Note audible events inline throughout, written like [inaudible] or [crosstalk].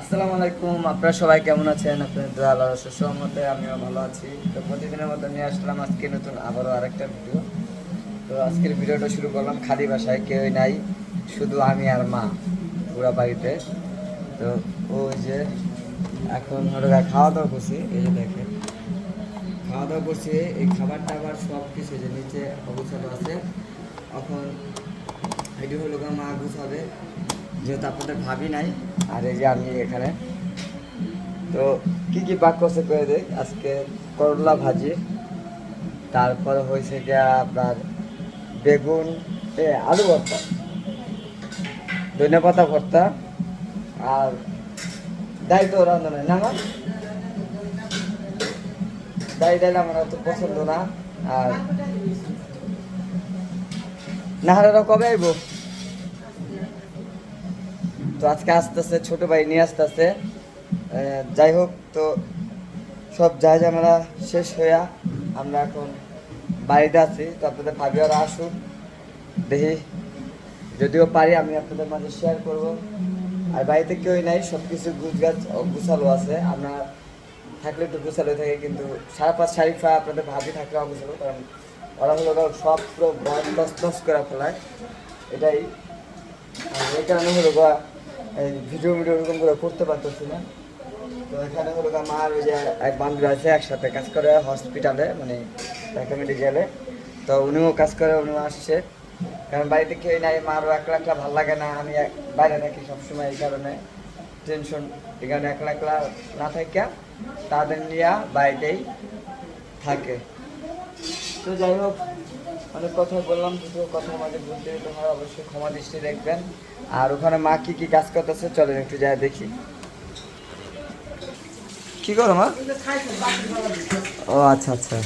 আসসালামু আলাইকুম, আপনারা সবাই কেমন আছেন? আপনাদের আল্লাহ সুসহমতে আমিও ভালো আছি। তো প্রতিদিনের মতো নিয়ে আসলাম আজকে নতুন আবারও আরেকটা ভিডিও। তো আজকের ভিডিওটা শুরু করলাম খালি বাসায় কেউই নাই, শুধু আমি আর মা পুরা বাড়িতে। তো ওই যে এখন হলো খাওয়া দাওয়া করছি, এই যে দেখেন। খাওয়া দাওয়া করছি, এই খাবার টাবার সব কিছু যে নিচে অবস্থাটা আছে। এখন এটি হলো মা গুছাবে। যেহেতু আপনাদের ভাবি নাই, আর এই যে আমি এখানে। তো কি কি পাক করছে করে দেয় আজকে করলা ভাজি, তারপরে হয়েছে গিয়া আপনার বেগুন, এ, আলু ভর্তা। ধনে পাতা ভর্তা, আর ডাই তো রান্না না আমার ডাই ডাইল আমার অত পছন্দ না, আর নাহারা কবে আইবো? তো আজকে আসতেছে, ছোট ভাই নিয়ে আসতেছে। যাই হোক, তো সব যা ঝামেলা শেষ হইয়া আমরা এখন বাড়িতে আছি। তো আপনাদের ভাবি ওরা আসুন দেখি যদিও পারি, আমি আপনাদের মাঝে শেয়ার করব। আর বাড়িতে কেউই নাই সব কিছু গুছগাছ গুছালো আছে। আমরা থাকলে একটু গুছালো থাকে, কিন্তু সারা পাঁচ শারিফা আপনাদের ভাবি থাকলে অগুছালো, কারণ ওরা হলো ওরা সব পুরো বন তস করে ফেলায়। এটাই। আর এই কারণে হলো ভিডিও ভিডিও এরকম করে করতে পারতেছি না। তো এখানে হলো গা মার ওই যে এক বান্ধবী আছে একসাথে কাজ করে হসপিটালে মানে ঢাকা মেডিকেলে তো উনিও কাজ করে, উনিও আসছে। কারণ বাড়িতে কেউ নাই মারও একলা একলা ভালো লাগে না, আমি বাইরে থাকি সবসময় এই কারণে। টেনশন এই কারণে একলা একলা না থাকিয়া তাদের নিয়ে বাড়িতেই থাকে। তো যাই হোক অনেক কথা বললাম, দুটো কথা আমাদের বলতে হয় অবশ্যই ক্ষমা দৃষ্টি দেখবেন। আর ওখানে মা কি কি কাজ করতেছে, চলেন একটু যাই দেখি। কি করো মা? ও আচ্ছা আচ্ছা।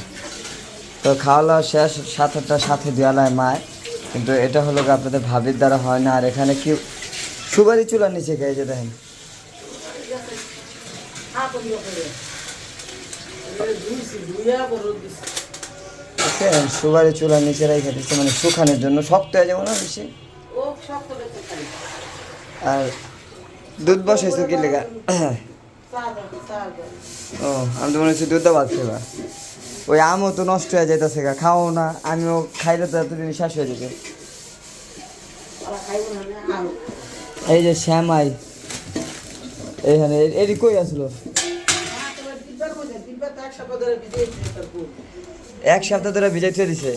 তো খাওয়া দাওয়া শেষ, সাতটা, সাথে দেওয়ালায় মায়। কিন্তু এটা হলো আপনাদের ভাবির দ্বারা হয় না। আর এখানে কি সুপারি চুলার নিচে খেয়ে যে দেখেন। দেখছেন সুপারি চুলার নিচে রেখে দিচ্ছে মানে শুকানোর জন্য শক্ত হয়ে যাব না বেশি? আর দুধ বসাইছো কি লেগা? ও আমি তো মনে হচ্ছে দুধ ভাত খেবা ওই আমও তো নষ্ট হয়ে যাইতেছে গা খাও না আমিও খাইলে তো এতদিন শেষ হয়ে যাবে। এই যে শ্যামাই এইখানে এ- এটি কই আসলো? এক সপ্তাহ ধরে ভিজাই থুয়ে দিছে।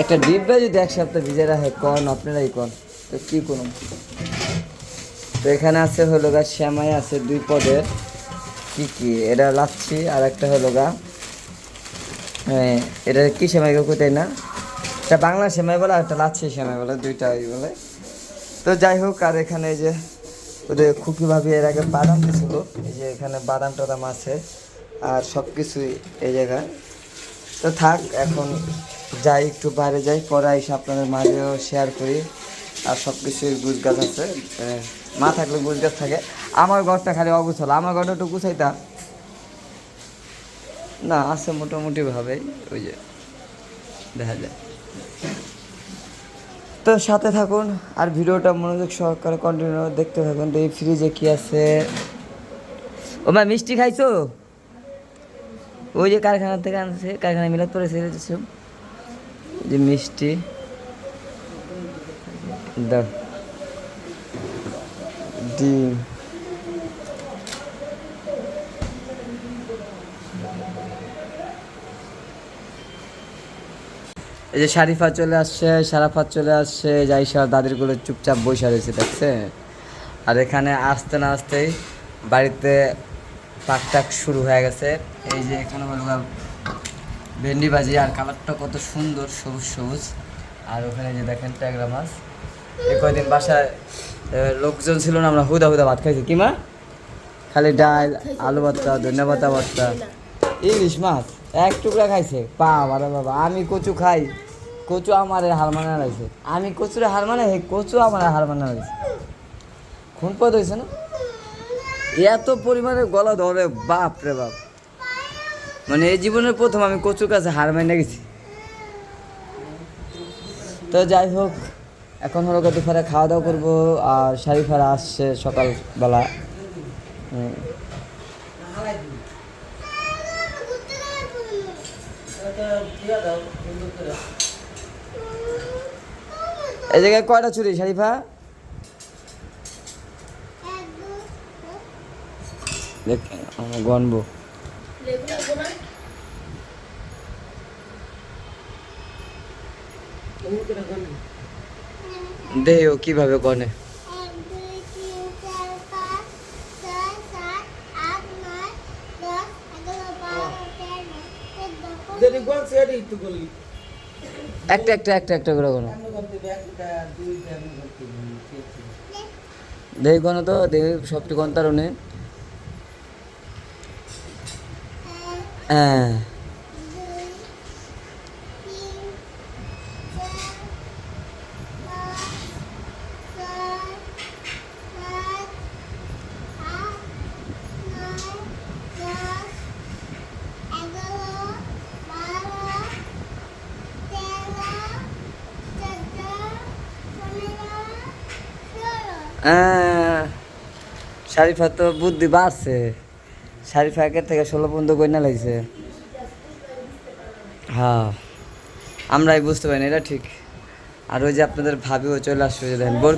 একটা ডিব্বা যদি এক সপ্তাহ ভিজে রাখে, কন, আপনারাই কন। তো কী করুন? তো এখানে আছে হলো গা শ্যামাই আছে দুই পদের। কি কি? এটা লাচ্ছি আর একটা হলো গা হ্যাঁ এটা কি শ্যামাই গো কোথায় না? এটা বাংলা শ্যামাই বলে, আর একটা লাচ্ছি শ্যামাই বলে, দুইটা ওই বলে। তো যাই হোক, আর এখানে যে ওদের খুকি ভাবি এর আগে বাদাম দিছিল, এই যে এখানে বাদাম টাদাম আছে, আর সব কিছুই এই জায়গায়। তো থাক, এখন যাই, একটু বাইরে যাই, পরে এসে আপনাদের মাঝেও শেয়ার করি, আর সব কিছুই গুছ গাছ আছে মা থাকলে গুছ গাছ থাকে। আমার ঘরটা খালি অগুছালো, আমার ঘরটা একটু গুছাইতা? না, আছে মোটামুটিভাবেই ওই যে, দেখা যায়। তো সাথে থাকুন আর ভিডিওটা মনোযোগ সহকারে কন্টিনিউ দেখতে থাকুন। তো এই ফ্রিজে কি আছে? ও মা মিষ্টি খাইছো? ওই যে কারখানা থেকে আনছে কারখানা মিলাত ছেড়ে দিচ্ছে যে মিষ্টি। দাও। ডিম। এই যে শারিফা চলে আসছে, সারাফাত চলে আসছে যাইসা দাদিরগুলো চুপচাপ বসে রয়েছে দেখছে আর এখানে আসতে না আসতেই বাড়িতে পাক টাক শুরু হয়ে গেছে। এই যে এখানে ভেন্ডি ভাজি আর কালারটা কত সুন্দর, সবুজ সবুজ। আর ওখানে যে দেখেন ট্যাংরা মাছ। এই কয়দিন বাসায় লোকজন ছিল না, আমরা হুদা হুদা ভাত খাইছি। কি মা? খালি ডাল, আলু ভর্তা ধন্যবাদ ভর্তা। ইলিশ মাছ, এক টুকরা খাইছে। পা বাবা বাবা আমি কচু খাই। কচু আমার হার মানা লাগছে। আমি কচুরে হার মানে কচু আমার হার মানা লাগছে। খুন পদ হয়েছে না? এত পরিমাণে গলা ধরে, বাপ রে বাপ। মানে এই জীবনের প্রথম আমি কচুর কাছে হার মাইনা গেছি। তো যাই হোক, এখন হলো দুপুরে খাওয়া দাওয়া করব, আর শারিফারা আসছে সকালবেলা। এই জায়গায় কয়টা চুরি শারিফা? দেখ দেহ কীভাবে গনে এক দুই তিন চার পাঁচ ছয় সাত আট নয় দশ এগারো বারো তেরো চোদ্দ যদি করলি একটা একটা একটা একটা করে হবে দেহ গণ তো দেহ সবটি তার হ্যাঁ দুই তিন চার পাঁচ ছয় সাত আট নয় দশ এগারো বারো তেরো চোদ্দ পনেরো ষোলো হ্যাঁ। শারিফা তো বুদ্ধি বাড়ছে। শারিফা একের থেকে ষোলো পর্যন্ত গয়না লাগছে হ্যাঁ আমরাই বুঝতে পারি না, এটা ঠিক। আর ওই যে আপনাদের ভাবিও চলে আসবে যে দেখেন বোর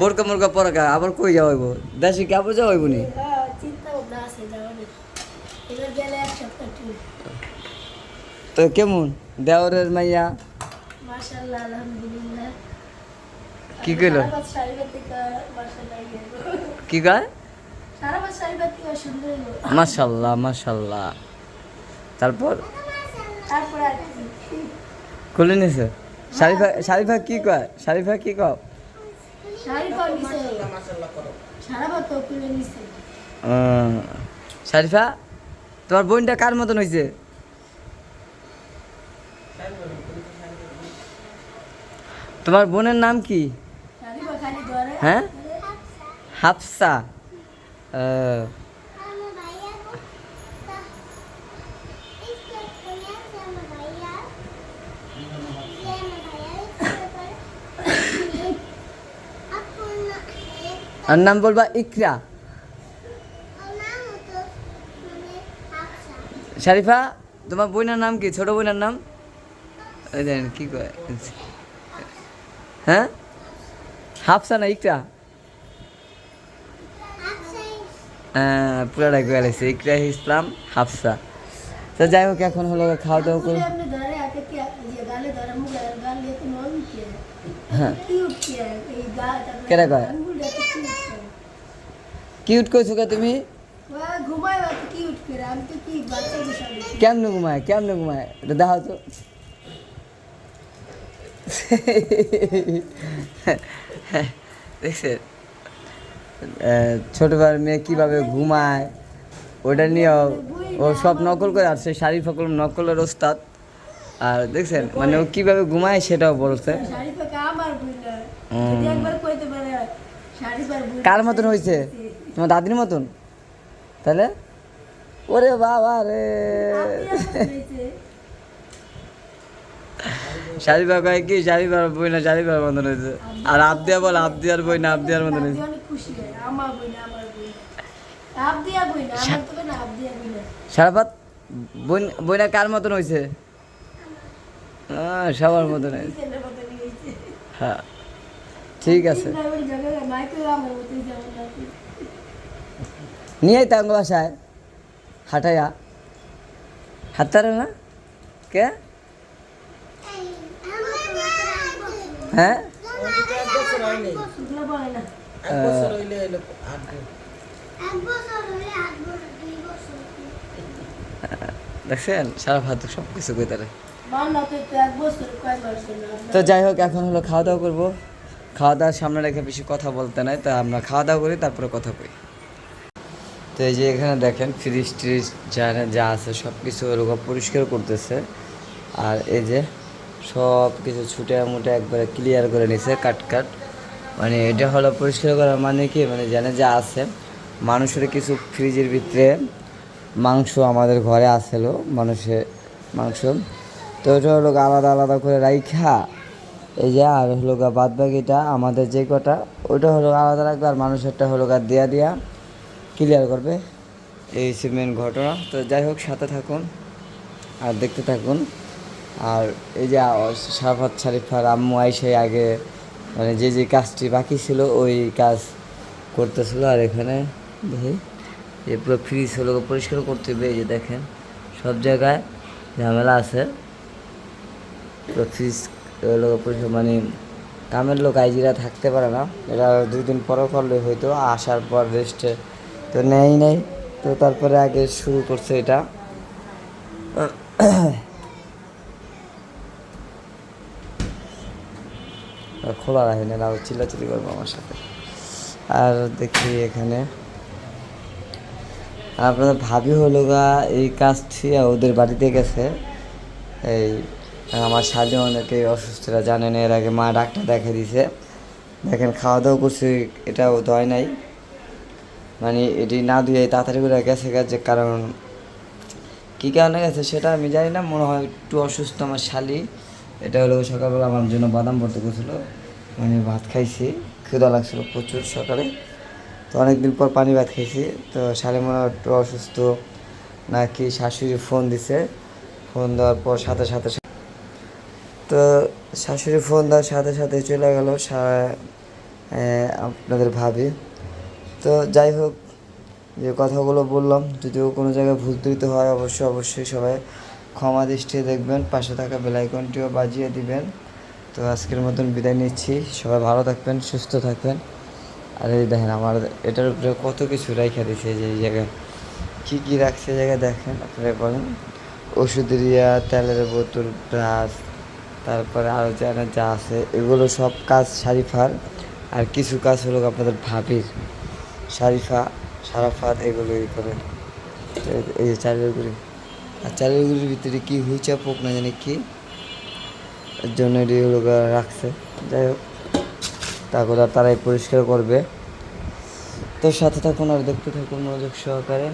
বোরকা মোরকা পরকা আবার কই যাওয়া হইব? দেশে কি আবার যাওয়া হইব নি? চিন্তা ভাবনা আছে যাওয়ার এবার গেলে এক সপ্তাহ ট্যুর তো কেমন? দেওরের মাইয়া? মাশাল্লাহ, আলহামদুলিল্লাহ। কি কইলো? কি কয়? মাশাল্লাহ মাশাল্লাহ। তারপর? খুলে নিছে। শারিফা শারিফা কি কয়? শারিফা কি আহ, শারিফা তোমার বোনটা কার মতন হয়েছে তোমার বোনের নাম কি? হ্যাঁ? হাফসা। আর নাম বলবা ইকরা। শারিফা, তোমার বোনের নাম কি? ছোট বোনের নাম? ওই কি কয়। হ্যাঁ? হাফসা না ইকরা? হ্যাঁ পুরাটাই কয়ে ইকরা ইসলাম হাফসা। তো যাই হোক এখন হলো খাওয়া দাওয়া খুলে করব আপনি ধরে আগে কি যে গালে ধরে মুখে গালে তো নন কি হ্যাঁ কি উঠছে এই গা তারপরে কেডা কয়? কিউট কইছো কে তুমি কেমনে ঘুমায়? কেমনে ঘুমায়? এটা দেখাও তো। [laughs] দেখছে ছোটবার মেয়ে কীভাবে ঘুমায় ওটা নিয়ে ও- সব নকল করে আর সেই শাড়ি ফকল নকলের ওস্তাদ। আর দেখছেন মানে ও কীভাবে ঘুমায় সেটাও বলছে। কার মতন হয়েছে তোমার দাদির মতন? তাহলে? ওরে বাবা রে। শাড়িবা কয় কি? শাড়িবার বই না শাড়িবার মতন হয়েছে। আর বল না মতন হয়েছে। না আমার বই না আপ দিয়া বই না না আপ দিয়া বই না সারাপাত বই বইনা কার মতন হয়েছে? সবার মতন হয়েছে। হ্যাঁ ঠিক আছে। নিয়ে তাঙ্গ বাসায় হাঁটাইয়া। হাঁটারে না? কে হ্যাঁ ওদিকে এক বছর হয়নি শুকনো বলে না এক বছর হইলে হইল আট দিন। এক বছর হলে আট বছর দুই বছর দেখছেন? সারা ভাত সব কিছু কই তারে? তো একটু এক বছর কয় বছর না? তো যাই হোক এখন হলো খাওয়া দাওয়া করব। খাওয়া দাওয়ার সামনে রেখে বেশি কথা বলতে নাই তা আমরা খাওয়া দাওয়া করি তারপরে কথা কই। তো এই যে এখানে দেখেন ফ্রিজ ট্রিজ যা যা আছে সব কিছু ওরকম পরিষ্কার করতেছে। আর এই যে সব কিছু ছুটে মুটে একবারে ক্লিয়ার করে নিছে, কাট কাট। মানে এটা হলো পরিষ্কার করার মানে কি? মানে জানে যা আছে। মানুষের কিছু ফ্রিজের ভিতরে মাংস আমাদের ঘরে আসলো মানুষের মাংস। তো ওটা হলো আলাদা আলাদা করে রাইখা। এই যে আর হলো গা বাদ বাকিটা আমাদের যে কটা, ওইটা হলো আলাদা রাখবে আর মানুষেরটা হলো গা দিয়া দিয়া ক্লিয়ার করবে। এই হচ্ছে মেন ঘটনা। তো যাই হোক, সাথে থাকুন আর দেখতে থাকুন। আর এই যে সাফাত শারিফার আম্মু আইসে আগে মানে যে যে কাজটি বাকি ছিল, ওই কাজ করতেছিল। আর এখানে দেখি, এই পুরো ফ্রিজ হলো পরিষ্কার করতে হবে। এই যে দেখেন, সব জায়গায় ঝামেলা আছে। পুরো ফ্রিজ হলো পরিষ্কার মানে কামের লোক আইজিরা থাকতে পারে না। এটা দুই দিন পরে করলে হয়তো, আসার পর রেস্টে তো নেই নেই। তো তারপরে আগে শুরু করছে এটা। খোলা রাখি না আর চিল্লাচিল্লি করব আমার সাথে। আর দেখি এখানে। আপনাদের ভাবি হলো গা, এই কাজটি ওদের বাড়িতে গেছে। এই, আমার শালি অনেকে অসুস্থরা জানেন, এর আগে মা ডাক্তার দেখে দিছে। দেখেন খাওয়া দাওয়া করছি, এটাও দয় নাই। মানে এটি না দিয়ে তাড়াতাড়ি করে গেছে গেছে কারণ কী কারণে গেছে সেটা আমি জানি না, মনে হয় একটু অসুস্থ আমার শালি। এটা হলো সকালবেলা আমার জন্য বাদাম ভর্তি করছিল। মানে ভাত খাইছি ক্ষুদা লাগছিল প্রচুর সকালে। তো অনেকদিন পর পানি ভাত খাইছি। তো শালি মনে একটু অসুস্থ, নাকি শাশুড়ি ফোন দিছে। ফোন দেওয়ার পর সাথে সাথে তো শাশুড়ি ফোন দেওয়ার সাথে সাথে চলে গেল আপনাদের ভাবি। তো যাই হোক, যে কথাগুলো বললাম, যদিও কোনো জায়গায় ভুল ত্রুটি হয়, অবশ্যই অবশ্যই সবাই ক্ষমা দৃষ্টি দেখবেন, পাশে থাকা বেলাইকনটিও বাজিয়ে দিবেন। তো আজকের মতন বিদায় নিচ্ছি। সবাই ভালো থাকবেন, সুস্থ থাকবেন। আর এই দেখেন আমার এটার উপরে কত কিছু রাইখা দিছে যে জায়গায়। কী কী রাখছে জায়গায় দেখেন, আপনারা বলেন। ওষুধের ইয়া তেলের বোতল, ব্রাশ, তারপরে আরও যা যা আছে, এগুলো সব কাজ শারিফার আর কিছু কাজ হলো আপনাদের ভাবির। শারিফা সারাফাত এগুলো ই করে। এই- যে চালের গুঁড়ি। আর চালের ভিতরে কী হুইচা পোক না জানি কি। এর জন্য এটি রাখছে। যাই হোক, তারপর তারাই পরিষ্কার করবে। তো সাথে থাকুন আর দেখতে থাকুন মনোযোগ সহকারে।